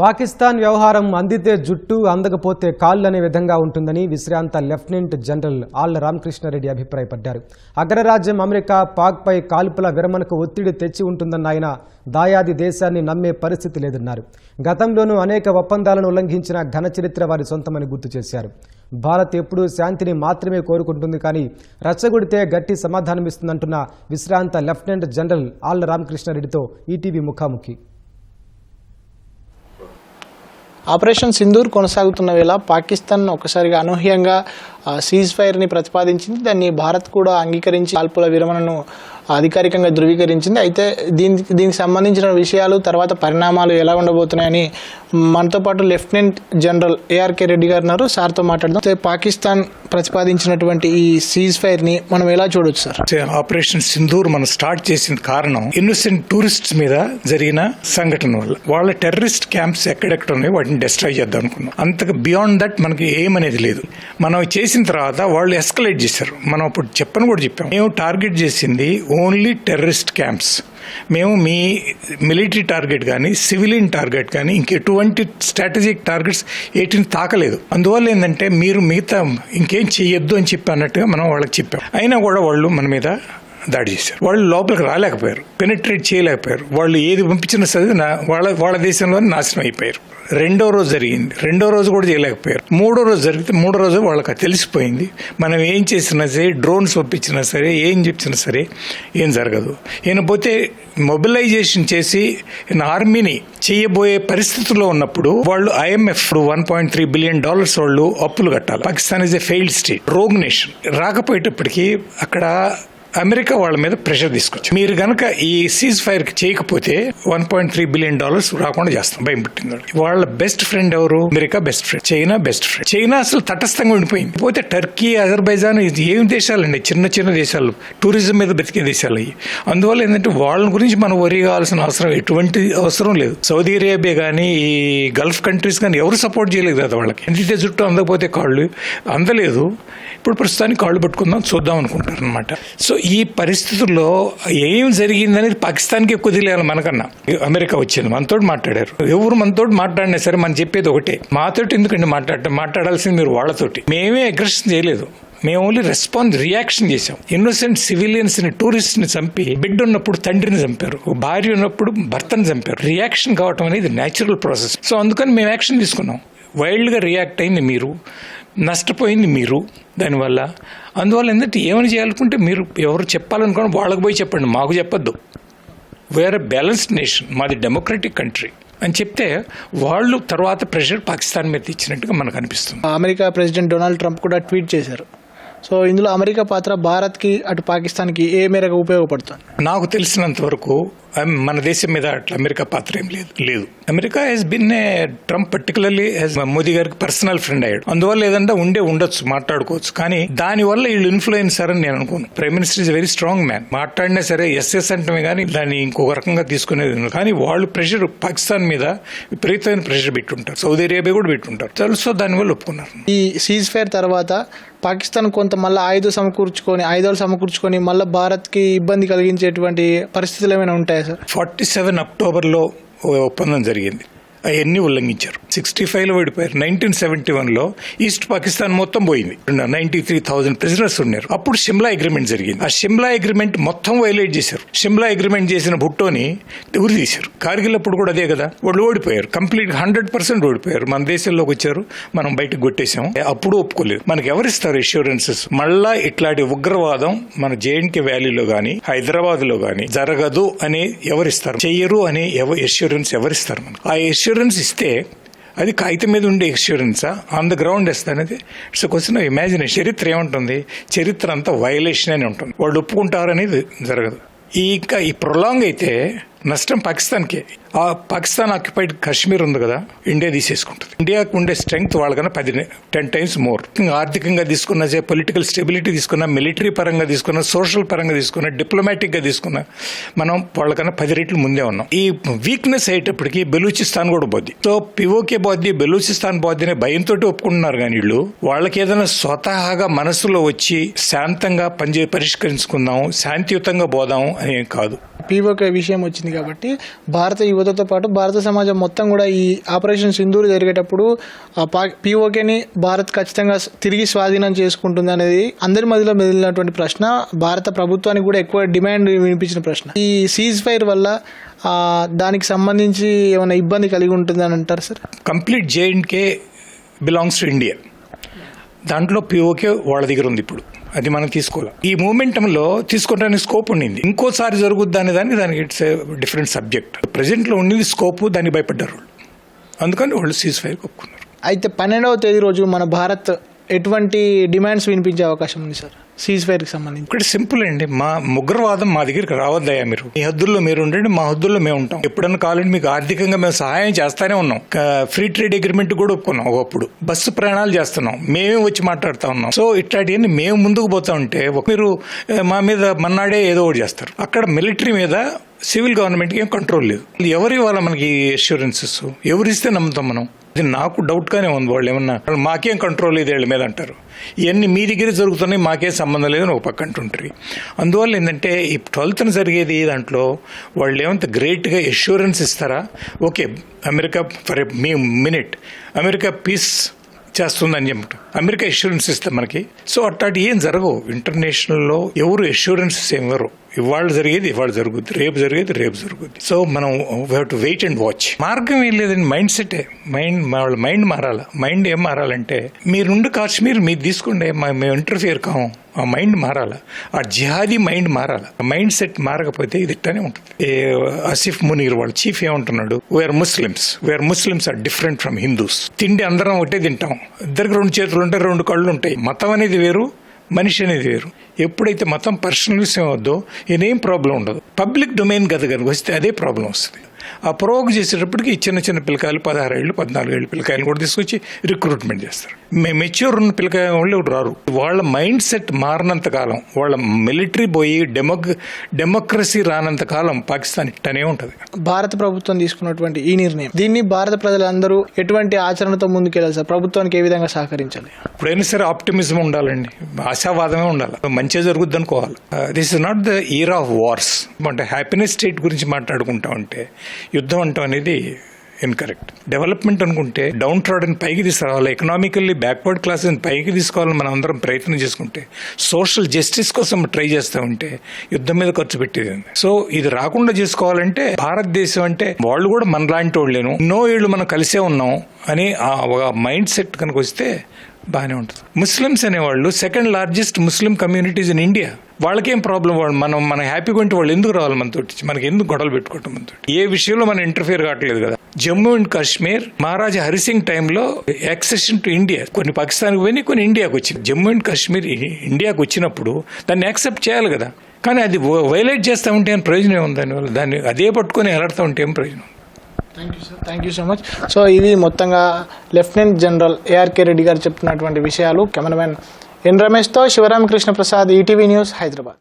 పాకిస్తాన్ వ్యవహారం అందితే జుట్టు అందకపోతే కాళ్ళు అనే విధంగా ఉంటుందని విశ్రాంత లెఫ్టినెంట్ జనరల్ ఆళ్ళ రామకృష్ణారెడ్డి అభిప్రాయపడ్డారు. అగ్రరాజ్యం అమెరికా పాక్పై కాల్పుల విరమణకు ఒత్తిడి తెచ్చి ఉంటుందన్న ఆయన దాయాది దేశాన్ని నమ్మే పరిస్థితి లేదన్నారు. గతంలోనూ అనేక ఒప్పందాలను ఉల్లంఘించిన ఘన చరిత్ర వారి సొంతమని గుర్తు చేశారు. భారత్ ఎప్పుడూ శాంతిని మాత్రమే కోరుకుంటుంది కానీ రచ్చగొడితే గట్టి సమాధానమిస్తుందంటున్న విశ్రాంత లెఫ్టినెంట్ జనరల్ ఆళ్ళ రామకృష్ణారెడ్డితో ఈటీవీ ముఖాముఖి. ఆపరేషన్ సింధూర్ కొనసాగుతున్న వేళ పాకిస్తాన్ ఒకసారిగా అనూహ్యంగా సీజ్ ఫైర్ని ప్రతిపాదించింది. దాన్ని భారత్ కూడా అంగీకరించి కాల్పుల విరమణను అధికారికంగా ధృవీకరించింది. అయితే దీనికి దీనికి సంబంధించిన విషయాలు తర్వాత పరిణామాలు ఎలా ఉండబోతున్నాయని మనతో పాటు లెఫ్టినెంట్ జనరల్ ఏఆర్కే రెడ్డి గారు ఉన్నారు. సార్తో మాట్లాడదాం. అయితే పాకిస్తాన్ ప్రతిపాదించినటువంటి ఈ సీజ్ ఫైర్ని మనం ఎలా చూడొచ్చు సార్? ఆపరేషన్ సింధూర్ మనం స్టార్ట్ చేసిన కారణం ఇన్నోసెంట్ టూరిస్ట్స్ మీద జరిగిన సంఘటన వల్ల. వాళ్ళ టెర్రరిస్ట్ క్యాంప్స్ ఎక్కడెక్కడ ఉన్నాయో వాటిని డిస్ట్రాయ్ చేద్దాం అనుకున్నాం. అంతకు బియాండ్ దట్ మనకి ఏమనేది లేదు. మనం చేసిన తర్వాత వాళ్ళు ఎస్కలేట్ చేశారు. మనం అప్పుడు చెప్పని కూడా చెప్పాం. మేము టార్గెట్ చేసింది ఓన్లీ టెర్రరిస్ట్ క్యాంప్స్. మేము మీ మిలిటరీ టార్గెట్ కానీ సివిలియన్ టార్గెట్ కానీ ఇంకెటువంటి స్ట్రాటజిక్ టార్గెట్స్ ఏటిని తాకలేదు. అందువల్ల ఏంటంటే మీరు మిగతా ఇంకేం చేయొద్దు అని చెప్పి అన్నట్టుగా మనం వాళ్ళకి చెప్పాం. అయినా కూడా వాళ్ళు మన మీద దాడి చేశారు. వాళ్ళు లోపలికి రాలేకపోయారు. పెనిట్రేట్ చేయలేకపోయారు. వాళ్ళు ఏది పంపించినా సరే నా వాళ్ళ వాళ్ళ దేశంలోనే నాశనం అయిపోయారు. రెండో రోజు జరిగింది. రెండో రోజు కూడా చేయలేకపోయారు. మూడో రోజు జరిగితే మూడో రోజు వాళ్ళకి తెలిసిపోయింది. మనం ఏం చేసినా సరే డ్రోన్స్ పంపించినా సరే ఏం చెప్పినా సరే ఏం జరగదు. ఈయన పోతే మొబిలైజేషన్ చేసి ఈయన ఆర్మీని చేయబోయే పరిస్థితుల్లో ఉన్నప్పుడు వాళ్ళు IMF one point three billion dollars వాళ్ళు అప్పులు కట్టాలి. Pakistan is a failed state rogue nation. రాకపోయేటప్పటికీ అక్కడ అమెరికా వాళ్ళ మీద ప్రెషర్ తీసుకొచ్చి. మీరు కనుక ఈ సీజ్ ఫైర్ చేయకపోతే one point three billion dollars రాకుండా చేస్తాం. భయం పుట్టింది వాళ్ళు వాళ్ళ బెస్ట్ ఫ్రెండ్ ఎవరు? America best friend. China best friend. China అసలు తటస్థంగా ఉండిపోయింది. పోతే టర్కీ అజర్బైజాన్ ఏం దేశాలండి? చిన్న చిన్న దేశాలు. టూరిజం మీద బతికే దేశాలు అవి. అందువల్ల ఏంటంటే వాళ్ళ గురించి మనం వరి కావాల్సిన అవసరం ఎటువంటి అవసరం లేదు. సౌదీ అరేబియా కానీ ఈ గల్ఫ్ కంట్రీస్ కానీ ఎవరు సపోర్ట్ చేయలేదు కదా వాళ్ళకి. ఎంత జుట్టు అందకపోతే కాళ్ళు అందలేదు. ఇప్పుడు ప్రస్తుతానికి కాళ్ళు పట్టుకుందాం చూద్దాం అనుకుంటారు అనమాట సో ఈ పరిస్థితుల్లో ఏం జరిగిందనేది పాకిస్తాన్కి ఎక్కువ తెలియాలి మనకన్నా. అమెరికా వచ్చింది మనతో మాట్లాడారు. ఎవరు మనతో మాట్లాడినా సరే మనం చెప్పేది ఒకటే. మాతోటి ఎందుకండి మాట్లాడటం? మాట్లాడాల్సింది మీరు వాళ్ళతోటి. మేమే అగ్రెషన్ చేయలేదు. మేము ఓన్లీ రెస్పాన్స్ రియాక్షన్ చేసాం ఇన్నోసెంట్ సివిలియన్స్ని టూరిస్ట్ని చంపి బిడ్డ ఉన్నప్పుడు తండ్రిని చంపారు. భార్య ఉన్నప్పుడు భర్తను చంపారు. రియాక్షన్ కావటం అనేది న్యాచురల్ ప్రాసెస్ సో అందుకని మేము యాక్షన్ తీసుకున్నాం. వైల్డ్గా రియాక్ట్ అయింది మీరు. నష్టపోయింది మీరు. దానివల్ల అందువల్ల ఏంటంటే ఏమైనా చేయాలనుకుంటే మీరు ఎవరు చెప్పాలనుకోండి వాళ్ళకి పోయి చెప్పండి మాకు చెప్పొద్దు. వేరే బ్యాలెన్స్డ్ నేషన్ మాది డెమోక్రటిక్ కంట్రీ అని చెప్తే వాళ్ళు తర్వాత ప్రెషర్ పాకిస్తాన్ మీద ఇచ్చినట్టుగా మనకు అనిపిస్తుంది. అమెరికా ప్రెసిడెంట్ డొనాల్డ్ ట్రంప్ కూడా ట్వీట్ చేశారు. సో ఇందులో అమెరికా పాత్ర భారత్కి అటు పాకిస్తాన్కి ఏ మేరకు ఉపయోగపడుతుంది? నాకు తెలిసినంత వరకు మన దేశం మీద అట్లా అమెరికా పాత్ర ఏం లేదు లేదు. America has been a Trump particularly Modi గారికి పర్సనల్ ఫ్రెండ్ అయ్యాడు. అందువల్ల ఏదంటే ఉండే ఉండొచ్చు మాట్లాడుకోవచ్చు. కానీ దానివల్ల వీళ్ళు ఇన్ఫ్లుయెన్సర్ అని నేను అనుకోను. Prime minister is very strong man మాట్లాడినా సరే ఎస్ఎస్ అంటమే కానీ దాన్ని ఇంకొక రకంగా తీసుకునేది. కానీ వాళ్ళు ప్రెషర్ పాకిస్తాన్ మీద విపరీతమైన ప్రెషర్ పెట్టుంటారు. సౌదీ అరేబియా కూడా పెట్టుంటారు. తెలుసో దానివల్ల ఒప్పుకున్నారు. ఈ సీజ్ ఫైర్ తర్వాత పాకిస్తాన్ కొంత మళ్ళీ ఆయుధం సమకూర్చుకొని ఆయుధాలు సమకూర్చుకొని మళ్ళీ భారత్కి ఇబ్బంది కలిగించేటువంటి పరిస్థితులు ఏమైనా ఉంటాయా సార్? ఫార్టీ సెవెన్ అక్టోబర్లో ఓ ఒప్పందం జరిగింది. అవన్నీ ఉల్లంఘించారు. సిక్స్టీ ఫైవ్లో ఓడిపోయారు నైన్టీన్ సెవెంటీ వన్లో ఈస్ట్ పాకిస్తాన్ మొత్తం పోయింది. నైన్టీ త్రీ థౌసండ్ ప్రిజనర్స్ ఉన్నారు. అప్పుడు షిమ్లా అగ్రిమెంట్ జరిగింది. ఆ షిమ్లా అగ్రిమెంట్ మొత్తం వైలేట్ చేశారు. షిమ్లా అగ్రిమెంట్ చేసిన భుట్టోని ఉరి తీశారు. కార్గిల్ అప్పుడు కూడా అదే కదా. వాళ్ళు ఓడిపోయారు. కంప్లీట్ హండ్రెడ్ పర్సెంట్ ఓడిపోయారు. మన దేశంలోకి వచ్చారు. మనం బయటకు కొట్టేశాం అప్పుడు ఒప్పుకోలేదు. మనకి ఎవరిస్తారు ఇన్సూరెన్సెస్ మళ్ళా ఇట్లాంటి ఉగ్రవాదం మన జేఎన్కే వ్యాలీలో కానీ హైదరాబాద్లో గానీ జరగదు అని ఎవరిస్తారు? చెయ్యరు అని ఎష్యూరెన్స్ ఎవరిస్తారు మనకు? ఆ ఎష్యూరెన్స్ ఇస్తే అది కాగితం మీద ఉండే ఎక్స్యూరెన్సా ఆన్ ద గ్రౌండ్ అనేది? ఇట్స్ క్వశ్చన్ ఇమాజినేషన్ చరిత్ర ఏముంటుంది? చరిత్ర అంతా వయలేషన్ అని ఉంటుంది. వాళ్ళు ఒప్పుకుంటారు అనేది జరగదు. ఈ ఇంకా ఈ ప్రొలాంగ్ అయితే నష్టం పాకిస్తాన్కే. ఆ పాకిస్తాన్ ఆక్యుపైడ్ కాశ్మీర్ ఉంది కదా ఇండియా తీసేసుకుంటుంది. ఇండియాకు ఉండే స్ట్రెంగ్త్ వాళ్ళకన్నా పది టెన్ టైమ్స్ మోర్ ఆర్థికంగా తీసుకున్నా పొలిటికల్ స్టెబిలిటీ తీసుకున్నా మిలిటరీ పరంగా తీసుకున్నా సోషల్ పరంగా తీసుకున్నా డిప్లొమాటిక్గా తీసుకున్నా మనం వాళ్ళకన్నా పది రెట్లు ముందే ఉన్నాం. ఈ వీక్నెస్ అయ్యేటప్పటికి బెలూచిస్తాన్ కూడా పోద్ది. సో పివోకే పోద్ది బెలూచిస్తాన్ పోద్ది అనే భయంతో ఒప్పుకుంటున్నారు కానీ వీళ్ళు. వాళ్ళకి ఏదైనా స్వతహాగా మనసులో వచ్చి శాంతంగా పనిచే పరిష్కరించుకుందాం శాంతియుతంగా పోదాం అని కాదు. పీఓకే విషయం వచ్చింది కాబట్టి భారత యువతతో పాటు భారత సమాజం మొత్తం కూడా ఈ ఆపరేషన్ సింధూర్ జరిగేటప్పుడు ఆ పా పీఓకేని భారత్ ఖచ్చితంగా తిరిగి స్వాధీనం చేసుకుంటుంది అనేది అందరి మధ్యలో మెదిలినటువంటి ప్రశ్న. భారత ప్రభుత్వానికి కూడా ఎక్కువ డిమాండ్ వినిపించిన ప్రశ్న. ఈ సీజ్ ఫైర్ వల్ల దానికి సంబంధించి ఏమైనా ఇబ్బంది కలిగి ఉంటుందని అంటారు సార్? కంప్లీట్ జేఎండ్కే బిలాంగ్స్ టు ఇండియా. దాంట్లో పిఓకే వాళ్ళ దగ్గర ఉంది ఇప్పుడు. అది మనం తీసుకోవాలి. ఈ మూమెంటంలో తీసుకోవడానికి స్కోప్ ఉండింది. ఇంకోసారి జరుగుద్ది అనే దానికి దానికి ఇట్స్ డిఫరెంట్ సబ్జెక్ట్ ప్రజెంట్లో ఉండింది స్కోప్ దాన్ని భయపడ్డారు వాళ్ళు. అందుకని వాళ్ళు సీజ్ ఫైర్ ఒప్పుకున్నారు. అయితే పన్నెండవ తేదీ రోజు మన భారత్ ఎటువంటి డిమాండ్స్ వినిపించే అవకాశం ఉంది సార్ సీజ్ ఫైర్కి సంబంధించి. ఇక్కడ సింపుల్ అండి. మా ముగ్గురవాదం మా దగ్గరికి రావద్దయ్యా మీరు. మీ హద్దుల్లో మీరు ఉండండి మా హద్దుల్లో మేము ఉంటాం. ఎప్పుడన్నా కావాలంటే మీకు ఆర్థికంగా మేము సహాయం చేస్తానే ఉన్నాం. ఫ్రీ ట్రేడ్ అగ్రిమెంట్ కూడా ఒప్పుకున్నాం ఒకప్పుడు. బస్సు ప్రయాణాలు చేస్తున్నాం. మేమే వచ్చి మాట్లాడుతా ఉన్నాం. సో ఇట్లాంటివన్నీ మేము ముందుకు పోతా ఉంటే ఒక మీరు మా మీద మన్నాడే ఏదో ఒకటి చేస్తారు. అక్కడ మిలిటరీ మీద సివిల్ గవర్నమెంట్కి ఏం కంట్రోల్ లేదు. ఎవరు ఇవ్వాలి మనకి అష్యూరెన్సెస్ ఎవరు ఇస్తే నమ్ముతాం మనం? ఇది నాకు డౌట్గానే ఉంది. వాళ్ళు ఏమన్నా వాళ్ళు మాకేం కంట్రోల్ లేదు వీళ్ళ మీద అంటారు. ఇవన్నీ మీ దగ్గర జరుగుతున్నాయి మాకేం సంబంధం లేదని ఒక పక్క అంటుంటారు. అందువల్ల ఏంటంటే ఈ ట్వెల్త్న జరిగేది దాంట్లో వాళ్ళు ఏమంత గ్రేట్గా ఎష్యూరెన్స్ ఇస్తారా? Okay America for me minute America peace చేస్తుందని చెప్పి అమెరికా ఎష్యూరెన్స్ ఇస్తే మనకి. సో అట్లాంటి ఏం జరగవు. ఇంటర్నేషనల్లో ఎవరు ఎష్యూరెన్సెస్ ఏం ఇవాళ జరిగేది ఇవాళ జరుగుద్ది రేపు జరిగేది రేపు జరుగుద్ది. సో మనం we to wait and watch మార్గం ఏం లేదండి మైండ్ సెటే మైండ్ వాళ్ళ మైండ్ మారాల? మైండ్ ఏం మారాలంటే మీరుండి కాశ్మీర్ మీరు తీసుకోండి మేము ఇంటర్ఫియర్ కాము. ఆ మైండ్ మారాల? ఆ జిహాదీ మైండ్ మారాల? ఆ మైండ్ సెట్ మారకపోతే ఇది ఇట్టనే ఉంటుంది. అసిఫ్ మునీర్ వాళ్ళ చీఫ్ ఏమంటున్నాడు? We are Muslims we are Muslims are different from Hindus తిండి అందరం ఒకటే తింటాం. ఇద్దరికి రెండు చేతులు ఉంటాయి రెండు కళ్ళు ఉంటాయి. మతం అనేది వేరు మనిషి అనేది వేరు. ఎప్పుడైతే మతం పర్సనలిజం వద్దో ఈయనేం ప్రాబ్లం ఉండదు. పబ్లిక్ డొమైన్ గద కనుక వస్తే అదే ప్రాబ్లం వస్తుంది. ఆ ప్రోగ్ చేసేటప్పటికి చిన్న చిన్న పిల్లకాయలు పదహారు ఏళ్ళు పద్నాలుగు ఏళ్ళు పిల్లకాయలు కూడా తీసుకొచ్చి రిక్రూట్మెంట్ చేస్తారు. మే మెచ్యూర్ ఉన్న పిల్లకాయ వాళ్ళు రారు. వాళ్ళ మైండ్ సెట్ మారినంత కాలం వాళ్ళ మిలిటరీ పోయి డెమోక్ డెమోక్రసీ రానంత కాలం పాకిస్తాన్ ఇట్టనే ఉంటుంది. భారత ప్రభుత్వం తీసుకున్నటువంటి ఈ నిర్ణయం దీన్ని భారత ప్రజలందరూ ఎటువంటి ఆచరణతో ముందుకెళ్ళాలి సార్? ప్రభుత్వానికి ఏ విధంగా సహకరించాలి? ఇప్పుడైనా సరే ఆప్టిమిజం ఉండాలండి. ఆశావాదమే ఉండాలి. మంచిగా జరుగుద్ది అనుకోవాలి. This is not the year of wars అంటే హ్యాపీనెస్ స్టేట్ గురించి మాట్లాడుకుంటా ఉంటే యుద్ధం అంటాం అనేది ఇన్కరెక్ట్ డెవలప్మెంట్ అనుకుంటే డౌన్ ట్రాడన్ పైకి తీసుకురావాలి. ఎకనామికల్లీ బ్యాక్వర్డ్ క్లాస్ పైకి తీసుకోవాలని మనం అందరం ప్రయత్నం చేసుకుంటే సోషల్ జస్టిస్ కోసం ట్రై చేస్తూ ఉంటే యుద్ధం మీద ఖర్చు పెట్టేది సో ఇది రాకుండా చేసుకోవాలంటే భారతదేశం అంటే వాళ్ళు కూడా మనలాంటి వాళ్ళేను. ఎన్నో ఏళ్ళు మనం కలిసే ఉన్నాం అని ఆ మైండ్ సెట్ కనుక వస్తే బాగానే ఉంటుంది. ముస్లిమ్స్ అనేవాళ్ళు second largest Muslim communities in India వాళ్ళకేం ప్రాబ్లం వాళ్ళు మనం మన హ్యాపీగా ఉంటే వాళ్ళు ఎందుకు రావాలి మనతోటి మనకి ఎందుకు గొడవలు పెట్టుకోవటం మనతో ఏ విషయంలో మనం ఇంటర్ఫియర్ కావట్లేదు కదా. జమ్మూ అండ్ కాశ్మీర్ మహారాజా హరిసింగ్ టైంలో యాక్సెషన్ టు ఇండియా కొన్ని పాకిస్తాన్కి పోయి కొన్ని ఇండియాకి వచ్చింది జమ్మూ అండ్ కాశ్మీర్ ఇండియాకి వచ్చినప్పుడు దాన్ని యాక్సెప్ట్ చేయాలి కదా. కానీ అది వైలేట్ చేస్తూ ఉంటే ఏం ప్రయోజనం ఉంది దానివల్ల? దాన్ని అదే పట్టుకొని ఎలాడుతూ ఉంటే ఏం ప్రయోజనం? Thank you sir thank you so much so ఇవి మొత్తంగా లెఫ్టినెంట్ జనరల్ ఏఆర్కే రెడ్డి గారు చెప్తున్నటువంటి విషయాలు. కెమెరామెన్ ఎన్ రమేష్తో శివరామకృష్ణ ప్రసాద్ ఈటీవీ న్యూస్ హైదరాబాద్.